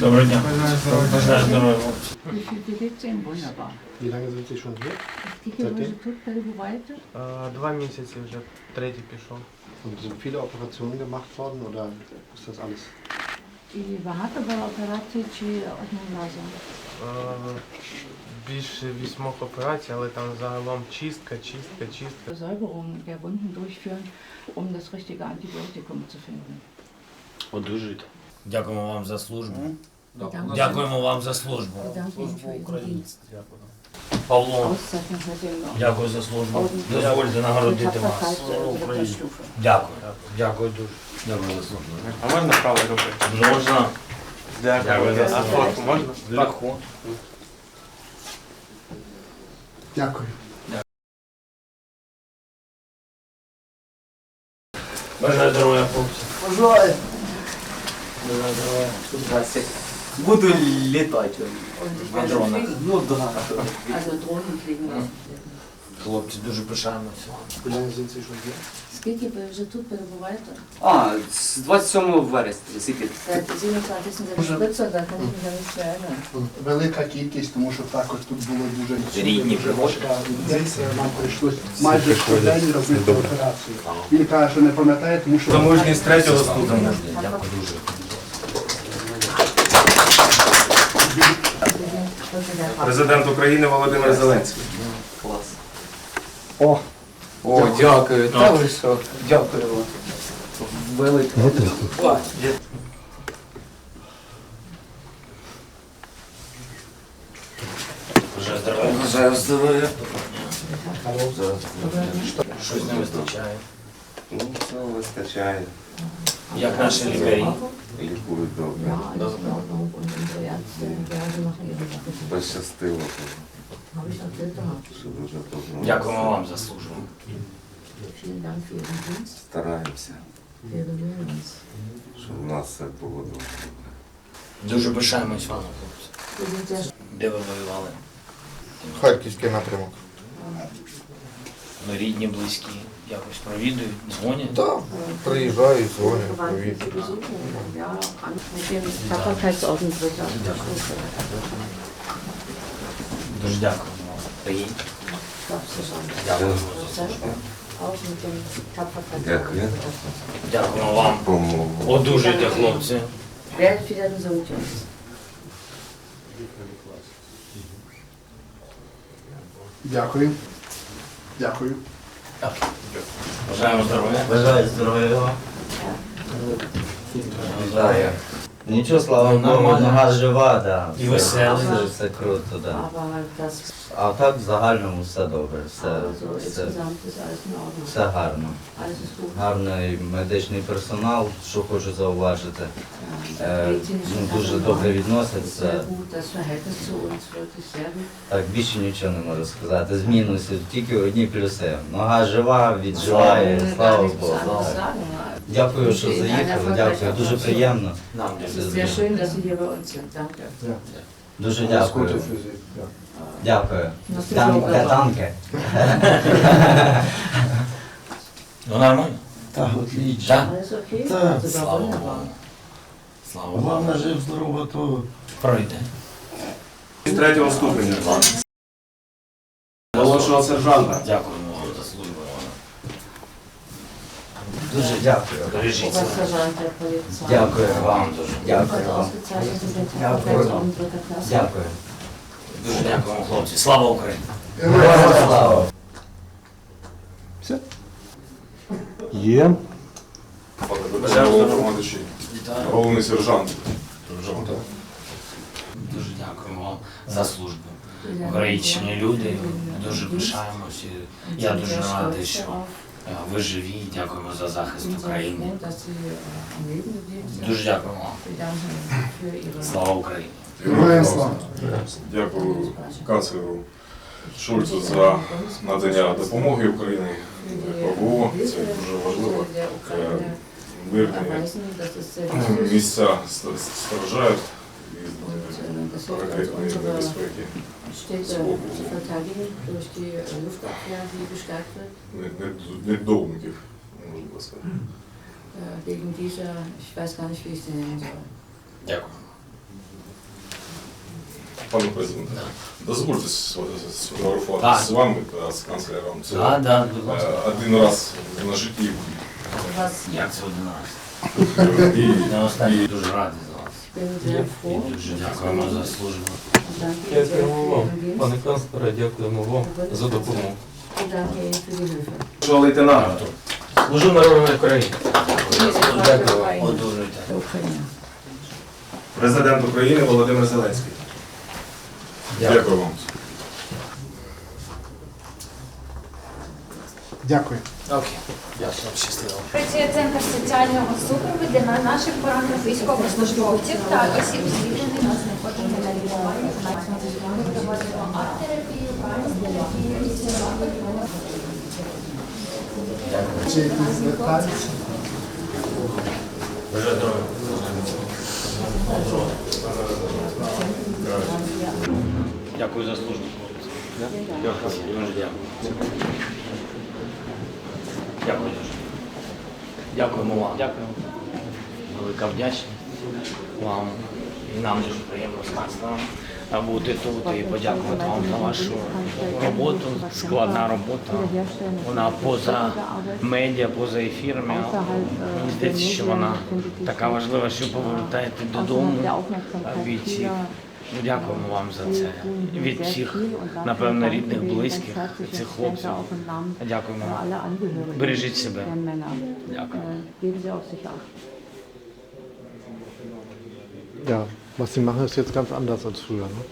Доброго дня. Бажаю здоров'я. Wie viel bewegt ihr? Wunderbar. Wie lange sind Sie schon hier? Скільки ви вже тут перебуваєте? Е, Два місяці вже третій пішов. Und sind viele Operationen gemacht worden oder ist das alles? І багато було операцій чи одним разом? Е, Більше вісьмох операцій, але там загалом чистка, чистка, чистка. Säuberung der Wunden durchführen, um das richtige Antibiotikum zu finden. Одужуйте. Дякуємо вам за службу. Bedanke Дякуємо вам за службу. Für Павло, дякую за службу. Дозвольте нагородити вас. Дякую. Дякую дуже. Дякую за службу. А можна правою рукою? Можна. Дякую. Дякую. А можна? Легко. Дякую. Бажаю здоров'я, хлопці. Бажаю. Буду літати. На дронах. Ну да. Also Drohnen fliegen lassen. Хлопці, дуже пишаємося? Скільки ви вже тут перебуваєте? А, з 27 вересня, скільки? Seit 27. September, da kann ich mich ja nicht mehr erinnern. Велика кількість, тому що також тут було дуже Рідні дуже. Нам прийшлось майже щодень робити операцію. Він каже, що не пам'ятає, тому що Замужність третього ступеня. Дякую дуже. Президент України Володимир Зеленський. Клас. О, О, дякую. Та ви що? Дякую вам. Велике. Бажаю здоров'я. Здоров'я. Щось не вистачає. Ну, все вистачає, Як наші лікарі. лікують добре. Пощастило, що дуже добре. Дякуємо вам за службу. Стараємося, щоб у нас все було добре. Дуже пишаємось вами, хлопці. Де ви воювали? Харківський напрямок. Ну, рідні, близькі. Якось провідують, дзвонять. Так, приїжджаю, дзвоню, verwandt, die привіт. Sie. Ja, mit dem Tapferkeitsorden. Дуже дякуємо вам. Приїдь. Darfst du schon. Дякуємо. Auch mit dem Tapferkeitsorden. Дякую. Дякуємо вам. Одужуйте, хлопці. Werdet wieder gesund, Jungs. дякую. Дякую. Бажаємо здоров'я. Бажаю здоров'я. Бажаю. Нічого, слава Ну, Богу, нормально. нога жива, да. І веселий. Все, все круто, да. Aber das, А так в загальному все добре, все, also все, insgesamt ist alles in Ordnung. все гарно. Alles ist gut. Гарний медичний персонал, що хочу зауважити. Е, ну, дуже добре ist відносяться. gut. Das Verhältnis zu uns wirklich sehr gut. Так більше нічого не можу сказати. З мінусів тільки одні плюси. Нога жива, відживає, Wir gar слава Богу. Дякую, що заїхали, дякую. Дуже приємно. Bei uns sind. Danke. Дуже дякую. Дякую. Все Данке, данке. Ну нормально. Так, отлично. Also, Слава. Богу. Слава Богу. Головне, жив здорово, то Пройде. Третього ступеня. Молодшого сержанта. Дякуємо вам за службу. Дуже дякую. Бережіть себе. Дякую вам. Дуже. Дякую вам. Дякую. Дякую. Дуже дякуємо, хлопці. Слава Україні! Героям слава. є. Вітаю. Головний сержант. Дуже дякуємо вам за службу. Українські люди, дуже пишаємося. Я дуже радий, що ви живі. Дякуємо за захист України. Дуже дякуємо. Слава Україні! Героям слава. Дякую канцлеру Шульцу за надання допомоги Україні. ПВО. Це дуже важливо. Е, Мирні місця ст- страждають від е, ракетної небезпеки. Städte zu verteidigen durch die äh, Luftabwehr, die gestärkt wird. Не- не- Недовників, можна сказати. Äh, Wegen dieser, ich weiß gar nicht, wie ich sie nennen soll. Дякую. Пане президенте, дозвольте с- сфотографувати Так. з вами та з канцлером. Це Так, так, будь е, ласка. один раз на житті. У вас Як це один раз? І, Я останній дуже радий І дуже дякуємо за службу. Дякуємо вам, пане канцлере, дякуємо вам за допомогу. Ihnen für. Що лейтенант? Служу народу України. Одужуйте. Президент України Володимир Зеленський. дякую вам. Дякую. Окей. Дякую, щасливо. Працює центр соціального супроводу на наших поранених військовослужбовців та осіб звільнених на знаходження на лікування. Ми проводимо арт-терапію, канцтерапію, Чи якісь деталі? Вже здоров'я. Дякую за службу. Дякую. Дуже дякую. Дякую дуже. Дякуємо вам. Дякую. Велика вдячність вам. І нам дуже приємно з канцлером бути тут і подякувати вам за вашу роботу. Складна робота. Вона поза медіа, поза ефірами. Мені здається, що вона така важлива, що повертаєте додому. Ну, Дякуємо вам за це. Від всіх, напевно, рідних, близьких, цих хлопців. Дякуємо вам. Бережіть себе. Дякую. Ja, was sie machen, ist jetzt ganz anders als früher. Ne?